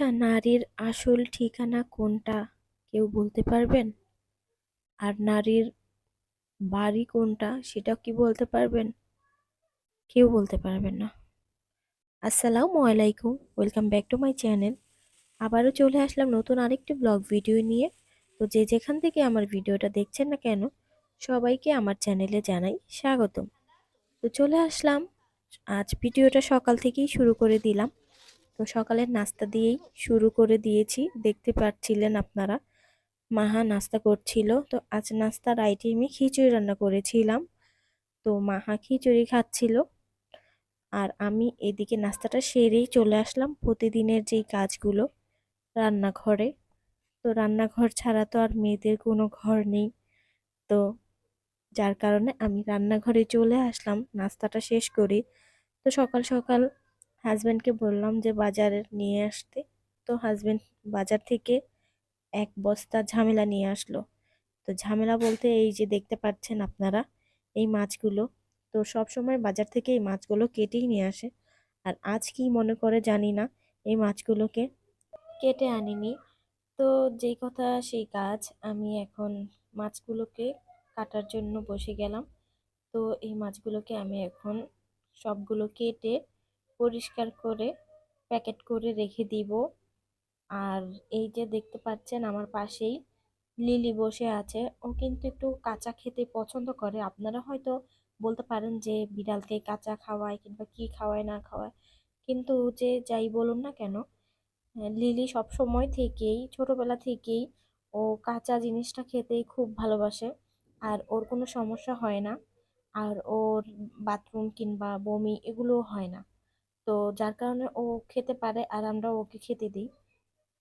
আচ্ছা নারীর আসল ঠিকানা কোনটা? কেউ বলতে পারবেন? আর নারীর বাড়ি কোনটা? সেটা কি বলতে পারবেন? কেউ বলতে পারবেন না। আসসালামু আলাইকুম, welcome back to my channel. আবারও চলে আসলাম নতুন আরেকটি ব্লগ ভিডিও নিয়ে। তো যে যেখান থেকে আমার ভিডিওটা দেখছেন না কেন, সবাইকে আমার চ্যানেলে জানাই স্বাগতম। তো চলে আসলাম, আজ ভিডিওটা সকাল থেকেই শুরু করে দিলাম। তো সকালের নাস্তা দিয়েই শুরু করে দিয়েছি। দেখতে পাচ্ছিলেন আপনারা, মাহা নাস্তা করছিল। তো আজ নাস্তার আইটেমে খিচুড়ি রান্না করেছিলাম। তো মাহা খিচুড়ি খাচ্ছিল। আর আমি এদিকে নাস্তাটা সেরেই চলে আসলাম প্রতিদিনের যেই কাজগুলো রান্নাঘরে। তো রান্নাঘর ছাড়া তো আর মেয়েদের কোনো ঘর নেই। তো যার কারণে আমি রান্নাঘরে চলে আসলাম, নাস্তাটা শেষ করি। তো সকাল সকাল হাজব্যান্ডকে বললাম যে বাজারে নিয়ে আসতে। তো হাজব্যান্ড বাজার থেকে এক বস্তা ঝামেলা নিয়ে আসলো। তো ঝামেলা বলতে এই যে দেখতে পাচ্ছেন আপনারা, এই মাছগুলো। তো সব সময় বাজার থেকে এই মাছগুলো কেটেই নিয়ে আসে। আর আজ কি মনে করে জানি না, এই মাছগুলোকে কেটে আনিনি। তো যেই কথা সেই কাজ, আমি এখন মাছগুলোকে কাটার জন্য বসে গেলাম। তো এই মাছগুলোকে আমি এখন সবগুলো কেটে পরিষ্কার করে প্যাকেট করে রেখে দিব। আর এই যে দেখতে পাচ্ছেন আমার পাশেই লিলি বসে আছে। ও কিন্তু একটু কাঁচা খেতে পছন্দ করে। আপনারা হয়তো বলতে পারেন যে বিড়ালকে কাঁচা খাওয়ায় কিংবা কি খাওয়ায়, না খাওয়ায়। কিন্তু যে যাই বলুন না কেন লিলি সব সময় থেকেই, ছোটবেলা থেকেই ও কাঁচা জিনিসটা খেতেই খুব ভালোবাসে। আর ওর কোনো সমস্যা হয় না। আর ওর বাথরুম কিংবা বমি এগুলোও হয় না। তো যার কারণে ও খেতে পারে আর আমরা ওকে খেতে দিই।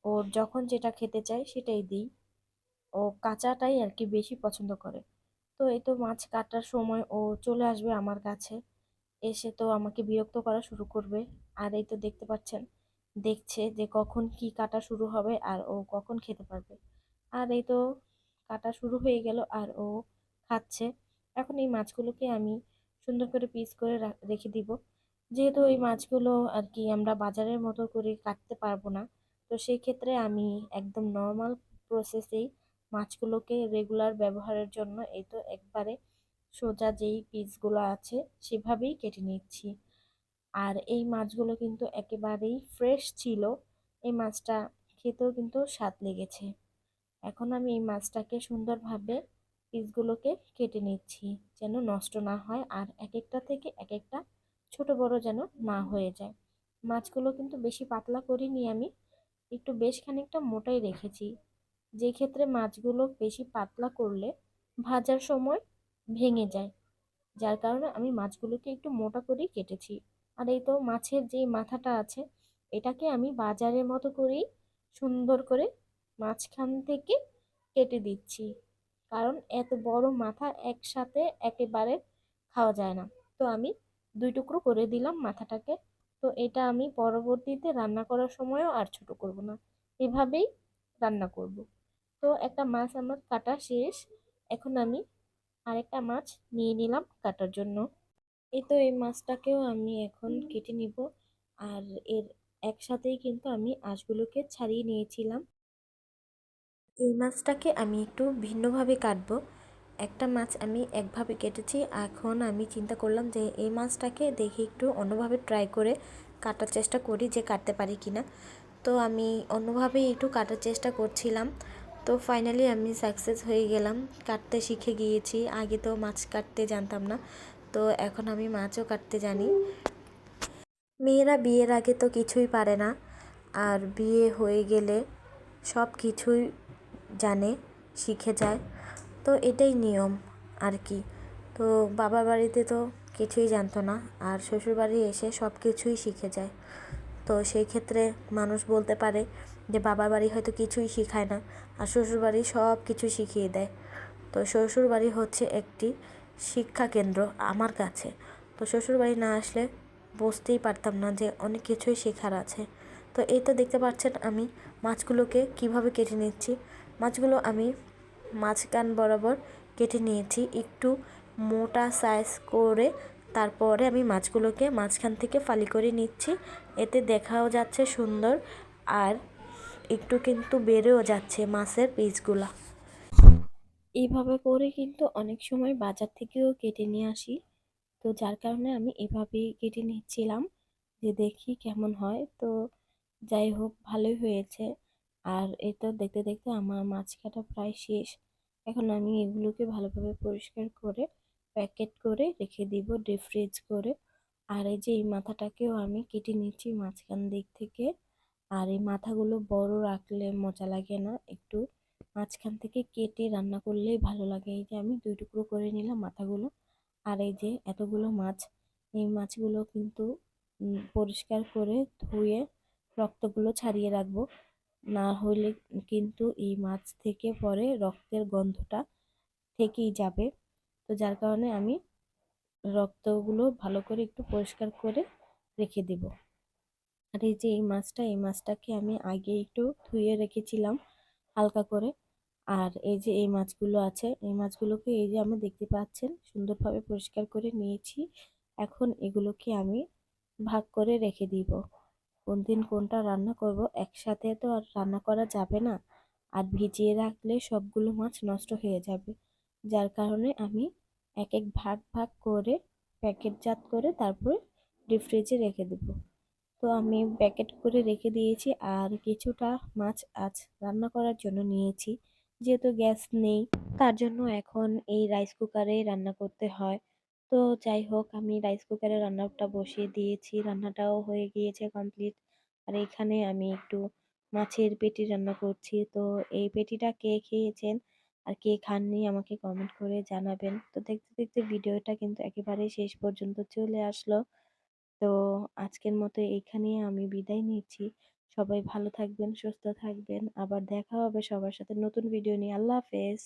ওর যখন যেটা খেতে চায় সেটাই দিই। ও কাঁচাটাই আর কি বেশি পছন্দ করে। তো এই তো মাছ কাটার সময় ও চলে আসবে আমার কাছে। এসে তো আমাকে বিরক্ত করা শুরু করবে। আর এই তো দেখতে পাচ্ছেন, দেখছে যে কখন কি কাটা শুরু হবে আর ও কখন খেতে পারবে। আর এই তো কাটা শুরু হয়ে গেল আর ও খাচ্ছে। এখন এই মাছগুলোকে আমি সুন্দর করে পিস করে রেখে দিব। যেহেতু এই মাছগুলো আর কি আমরা বাজারের মতো করে কাটতে পারব না, তো সেই ক্ষেত্রে আমি একদম নর্মাল প্রসেসেই মাছগুলোকে রেগুলার ব্যবহারের জন্য এই তো একবারে সোজা যেই পিসগুলো আছে সেভাবেই কেটে নিচ্ছি। আর এই মাছগুলো কিন্তু একেবারেই ফ্রেশ ছিল, এই মাছটা খেতেও কিন্তু স্বাদ লেগেছে। এখন আমি এই মাছটাকে সুন্দরভাবে পিসগুলোকে কেটে নিচ্ছি, যেন নষ্ট না হয় আর এক একটা থেকে এক একটা ছোট বড় যেন না হয়ে যায়। মাছগুলো কিন্তু বেশি পাতলা করিনি আমি, একটু বেশ খানিকটা মোটাই রেখেছি। যে ক্ষেত্রে মাছগুলো বেশি পাতলা করলে ভাজার সময় ভেঙে যায়, যার কারণে আমি মাছগুলোকে একটু মোটা করেই কেটেছি। আর এই তো মাছের যেই মাথাটা আছে, এটাকে আমি বাজারের মতো করেই সুন্দর করে মাঝখান থেকে কেটে দিচ্ছি। কারণ এত বড় মাথা একসাথে একেবারে খাওয়া যায় না। তো আমি দুই টুকরো করে দিলাম মাথাটাকে। তো এটা আমি পরবর্তীতে রান্না করার সময়ও আর ছোট করব না, এভাবেই রান্না করব। তো একটা মাছ আমার কাটা শেষ, এখন আমি আরেকটা মাছ নিয়ে নিলাম কাটার জন্য। এই তো এই মাছটাকেও আমি এখন কেটে নিব, আর এর একসাথেই কিন্তু আমি আঁশগুলোকে ছাড়িয়ে নিয়েছিলাম। এই মাছটাকে আমি একটু ভিন্নভাবে কাটবো। একটা মাছ আমি একভাবে কেটেছি। এখন আমি চিন্তা করলাম যে এই মাছটাকে দেখি একটু অন্যভাবে ট্রাই করে কাটার চেষ্টা করি যে কাটতে পারি কি না তো আমি অন্যভাবেই একটু কাটার চেষ্টা করছিলাম। তো ফাইনালি আমি সাকসেস হয়ে গেলাম। কাটতে শিখে গিয়েছি। আগে তো মাছ কাটতে জানতাম না। তো এখন আমি মাছও কাটতে জানি। মেয়েরা বিয়ের আগে তো কিছুই পারে না। আর বিয়ে হয়ে গেলে সব কিছুই জানে, শিখে যায়। তো এটাই নিয়ম আর কি। তো বাবার বাড়িতে তো কিছুই জানতো না আর শ্বশুরবাড়ি এসে সব কিছুই শিখে যায়। তো সেই ক্ষেত্রে মানুষ বলতে পারে যে বাবার বাড়ি হয়তো কিছুই শেখায় না আর শ্বশুরবাড়ি সব কিছু শিখিয়ে দেয়। তো শ্বশুরবাড়ি হচ্ছে একটি শিক্ষা কেন্দ্র আমার কাছে। তো শ্বশুরবাড়ি না আসলে বুঝতেই পারতাম না যে অনেক কিছুই শেখার আছে। তো এই তো দেখতে পাচ্ছেন আমি মাছগুলোকে কীভাবে কেটে নিচ্ছি। মাছগুলো আমি মাঝখান বরাবর কেটে নিয়েছি। একটু মোটা সাইজ করে তারপরে আমি মাছগুলোকে মাঝখান থেকে ফালি করে নিচ্ছি। এতে দেখাও যাচ্ছে সুন্দর আর একটু কিন্তু বেড়েও যাচ্ছে মাছের পিসগুলা এইভাবে করে কিন্তু অনেক সময় বাজার থেকেও কেটে নিয়ে আসি। তো যার কারণে আমি এভাবেই কেটে নিচ্ছিলাম যে দেখি কেমন হয়। তো যাই হোক, ভালোই হয়েছে। আর তো দেখতে দেখতে আমার মাছ কাটা প্রায় শেষ। এখন আমি এগুলোকে ভালোভাবে পরিষ্কার করে প্যাকেট করে রেখে দিব, ডিপ ফ্রিজ করে। আর এই যে এই মাথাটাকেও আমি কেটে নিচ্ছি মাঝখান দিক থেকে। আর এই মাথাগুলো বড় রাখলে মজা লাগে না। একটু মাঝখান থেকে কেটে রান্না করলেই ভালো লাগে। এই যে আমি দুই টুকরো করে নিলাম মাথাগুলো। আর এই যে এতগুলো মাছ, এই মাছগুলো কিন্তু পরিষ্কার করে ধুয়ে রক্তগুলো ছাড়িয়ে রাখব। না হলে কিন্তু এই মাছ থেকে পরে রক্তের গন্ধটা থেকেই যাবে। তো যার কারণে আমি রক্তগুলো ভালো করে একটু পরিষ্কার করে রেখে দেব। আর এই যে এই মাছটা, এই মাছটাকে আমি আগে একটু ধুয়ে রেখেছিলাম হালকা করে। আর এই যে এই মাছগুলো আছে, এই মাছগুলোকে এই যে আমি দেখতে পাচ্ছেন, সুন্দরভাবে পরিষ্কার করে নিয়েছি। এখন এগুলোকে আমি ভাগ করে রেখে দিব। কোন দিন কোনটা রান্না করব একসাথে তো আর রান্না করা যাবে না। আর ভিজিয়ে রাখলে সবগুলো মাছ নষ্ট হয়ে যাবে। যার কারণে আমি এক এক ভাগ ভাগ করে প্যাকেটজাত করে তারপরে ডিপ ফ্রিজে রেখে দেব। তো আমি প্যাকেট করে রেখে দিয়েছি আর কিছুটা মাছ আজ রান্না করার জন্য নিয়েছি। যেহেতু গ্যাস নেই, তার জন্য এখন এই রাইস কুকারে রান্না করতে হয়। তো যাই হোক, আমি রাইস কুকারে রান্নাটা বসিয়ে দিয়েছি। রান্নাটাও হয়ে গিয়েছে কমপ্লিট আর এখানে আমি একটু মাছের পেটি রান্না করছি। তো এই পেটিটা কে খেয়েছেন আর কে খাননি আমাকে কমেন্ট করে জানাবেন। তো দেখতে দেখতে ভিডিওটা কিন্তু একেবারে শেষ পর্যন্ত চলে আসলো। তো আজকের মতো এখানেই আমি বিদায় নিচ্ছি। সবাই ভালো থাকবেন, সুস্থ থাকবেন। আবার দেখা হবে সবার সাথে নতুন ভিডিও নিয়ে। আল্লাহ হাফেজ।